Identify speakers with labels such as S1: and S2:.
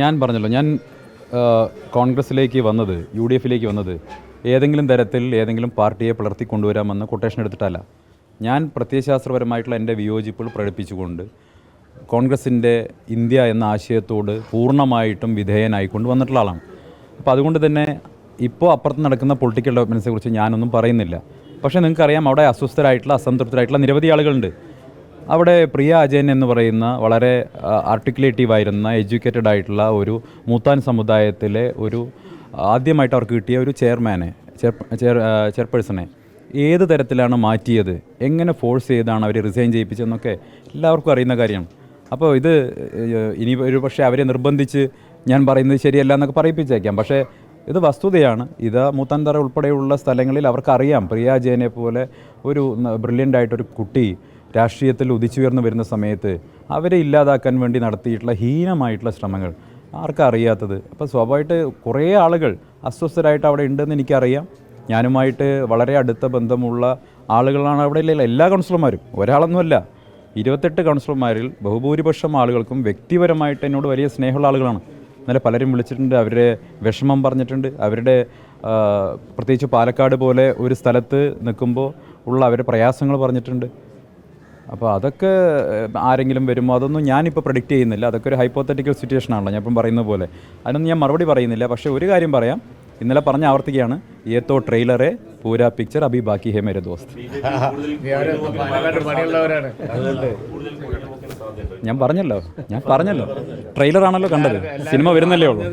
S1: ഞാൻ പറഞ്ഞല്ലോ ഞാൻ കോൺഗ്രസ്സിലേക്ക് വന്നത് യു ഡി എഫിലേക്ക് വന്നത് ഏതെങ്കിലും തരത്തിൽ ഏതെങ്കിലും പാർട്ടിയെ പിളർത്തി കൊണ്ടുവരാമെന്ന് കൊട്ടേഷൻ എടുത്തിട്ടല്ല. ഞാൻ പ്രത്യയശാസ്ത്രപരമായിട്ടുള്ള എന്റെ വിയോജിപ്പുകൾ പ്രകടിപ്പിച്ചുകൊണ്ട് കോൺഗ്രസിന്റെ ഇന്ത്യ എന്ന ആശയത്തോട് പൂർണമായിട്ടും വിധേയനായിക്കൊണ്ട് വന്നിട്ടുള്ള ആളാണ്. അപ്പോൾ അതുകൊണ്ട് തന്നെ ഇപ്പോൾ അപ്പുറത്ത് നടക്കുന്ന പൊളിറ്റിക്കൽ ഡെവലപ്മെന്റ്സിനെ കുറിച്ച് ഞാനൊന്നും പറയുന്നില്ല. പക്ഷേ നിങ്ങൾക്കറിയാം അവിടെ അസ്വസ്ഥരായിട്ടുള്ള അസംതൃപ്തരായിട്ടുള്ള നിരവധി ആളുകളുണ്ട്. അവിടെ പ്രിയ അജയൻ എന്ന് പറയുന്ന വളരെ ആർട്ടിക്കുലേറ്റീവ് ആയിരുന്ന എഡ്യൂക്കേറ്റഡ് ആയിട്ടുള്ള ഒരു മൂത്താൻ സമുദായത്തിലെ ഒരു ആദ്യമായിട്ട് അവർക്ക് കിട്ടിയ ഒരു ചെയർമാനെ ചെയർ ചെയർപേഴ്സണെ ഏത് തരത്തിലാണ് മാറ്റിയത്? എങ്ങനെ ഫോഴ്സ് ചെയ്താണ് അവർ റിസൈൻ ചെയ്യിപ്പിച്ചതെന്നൊക്കെ എല്ലാവർക്കും അറിയുന്ന കാര്യമാണ് അപ്പോൾ ഇത് ഇനി ഒരു പക്ഷേ അവരെ നിർബന്ധിച്ച് ഞാൻ പറയുന്നത് ശരിയല്ല എന്നൊക്കെ പറയിപ്പിച്ചേക്കാം. പക്ഷേ ഇത് വസ്തുതയാണ്. ഇത് മൂത്താൻതറ ഉൾപ്പെടെയുള്ള സ്ഥലങ്ങളിൽ അവർക്കറിയാം. പ്രിയ ജയനെ പോലെ ഒരു ബ്രില്യന്റ് ആയിട്ടൊരു കുട്ടി രാഷ്ട്രീയത്തിൽ ഉദിച്ചുയർന്നു വരുന്ന സമയത്ത് അവരെ ഇല്ലാതാക്കാൻ വേണ്ടി നടത്തിയിട്ടുള്ള ഹീനമായിട്ടുള്ള ശ്രമങ്ങൾ. ആർക്കറിയാത്തത് അപ്പോൾ സ്വാഭാവികമായിട്ട് കുറേ ആളുകൾ അസ്വസ്ഥരായിട്ട് അവിടെ ഉണ്ടെന്ന് എനിക്കറിയാം. ഞാനുമായിട്ട് വളരെ അടുത്ത ബന്ധമുള്ള ആളുകളാണ് അവിടെ ഇല്ല എല്ലാ കൗൺസിലർമാരും. ഒരാളൊന്നുമല്ല. ഇരുപത്തെട്ട് കൗൺസിലർമാരിൽ ബഹുഭൂരിപക്ഷം ആളുകൾക്കും വ്യക്തിപരമായിട്ട് എന്നോട് വലിയ സ്നേഹമുള്ള ആളുകളാണ്. ഇന്നലെ പലരും വിളിച്ചിട്ടുണ്ട് അവരുടെ വിഷമം പറഞ്ഞിട്ടുണ്ട് അവരുടെ പ്രത്യേകിച്ച് പാലക്കാട് പോലെ ഒരു സ്ഥലത്ത് നിൽക്കുമ്പോൾ ഉള്ള അവരുടെ പ്രയാസങ്ങൾ പറഞ്ഞിട്ടുണ്ട്. അപ്പോൾ അതൊക്കെ ആരെങ്കിലും വരുമോ? അതൊന്നും ഞാനിപ്പോൾ പ്രഡിക്റ്റ് ചെയ്യുന്നില്ല. അതൊക്കെ ഒരു ഹൈപ്പോത്തറ്റിക്കൽ സിറ്റുവേഷൻ ആണല്ലോ. ഞാൻ ഇപ്പം പറയുന്ന പോലെ. അതിനൊന്നും ഞാൻ മറുപടി പറയുന്നില്ല. പക്ഷേ ഒരു കാര്യം പറയാം. ഇന്നലെ പറഞ്ഞ ആവർത്തിക്കുകയാണ്. ഏത്തോ ട്രെയിലറെ പൂരാ പിക്ചർ അബി ബാക്കി ഹേ മേരെ
S2: അതുകൊണ്ട്
S1: ഞാൻ പറഞ്ഞല്ലോ. ഞാൻ പറഞ്ഞല്ലോ. ട്രെയിലറാണല്ലോ കണ്ടത്. സിനിമ വരുന്നല്ലേ ഉള്ളൂ.